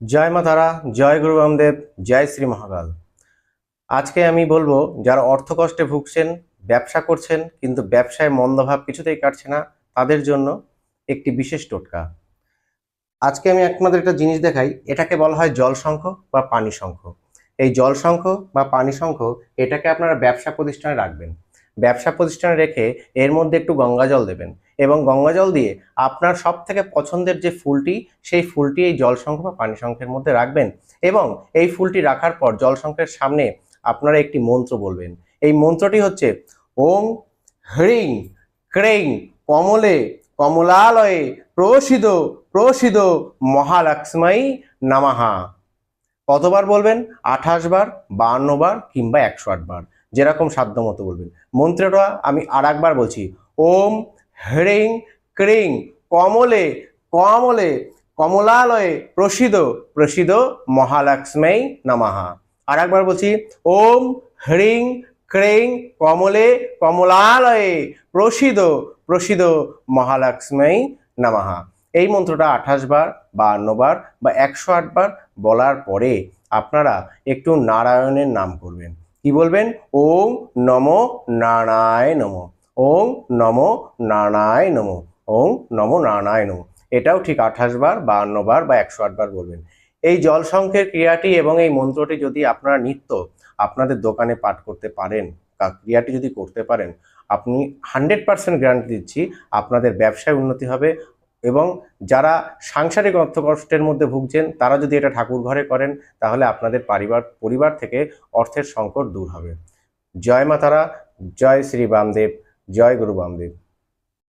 জয় মা তারা, জয় গুরু রামদেব জয় শ্রী মহাকাল। আজকে আমি বলব, যারা অর্থ কষ্টে ভুগছেন, ব্যবসা করছেন, কিন্তু ব্যবসায় মন্দভাব কিছুতেই কাটছে না, তাদের জন্য একটি বিশেষ টোটকা। আজকে আমি আপনাদের একটা জিনিস দেখাই, এটাকে বলা হয় জল শঙ্খ বা পানি শঙ্খ। এই জল শঙ্খ বা পানি শঙ্খ, এটাকে আপনারা ব্যবসা প্রতিষ্ঠানে রাখবেন। ব্যবসা প্রতিষ্ঠানে রেখে এর মধ্যে একটু গঙ্গা জল দেবেন। এবং গঙ্গা জল দিয়ে আপনার সব থেকে পছন্দের যে ফুলটি, সেই ফুলটি এই জল শঙ্খ বা পানি শঙ্খের মধ্যে রাখবেন এবং এই ফুলটি রাখার পর জল শঙ্খের সামনে আপনারা একটি মন্ত্র বলবেন। এই মন্ত্রটি হচ্ছে, ওং হ্রিং ক্রেং কমলে কমলালয়ে প্রসিদ প্রসিদ মহালক্ষ্মী নামাহা কতবার বলবেন? আঠাশ বার, বাহান্ন বার কিংবা একশো আট বার। যেরকম সাধ্য মতো বলবেন। মন্ত্রটা আমি আর একবার বলছি, ওম হ্রিং ক্রিং কমলে কমলে কমলালয়ে প্রসিদ প্রসিদ মহালক্ষ্মী নামাহা আর একবার বলছি, ওম হ্রিং ক্রিং কমলে কমলালয়ে প্রসিদ প্রসিদ মহালক্ষ্মী নামাহা এই মন্ত্রটা আঠাশ বার, বাহান্ন বার বা একশো আট বার বলার পরে আপনারা একটু নারায়ণের নাম করবেন কি বলবেন? ওং নম নারায়ণ নম। ওং নম নারায়ণ নম। ওং নম নারায়ণ নম। এটাও ঠিক আঠাশ বার, বাহান্ন বার বা একশো আট বার বলবেন। এই জল সংখ্যের ক্রিয়াটি এবং এই মন্ত্রটি যদি আপনারা নিত্য আপনাদের দোকানে পাঠ করতে পারেন ক্রিয়াটি যদি করতে পারেন, আপনি হান্ড্রেড পার্সেন্ট গ্যারান্টি দিচ্ছি আপনাদের ব্যবসায় উন্নতি হবে এবং যারা সাংসারিক অর্থ কষ্টের মধ্যে ভুগছেন, তারা যদি এটা ঠাকুর ঘরে করেন, তাহলে আপনাদের পরিবার পরিবার থেকে অর্থের সংকট দূর হবে। জয় মাতারা, জয় শ্রী বামদেব, জয় গুরু বামদেব।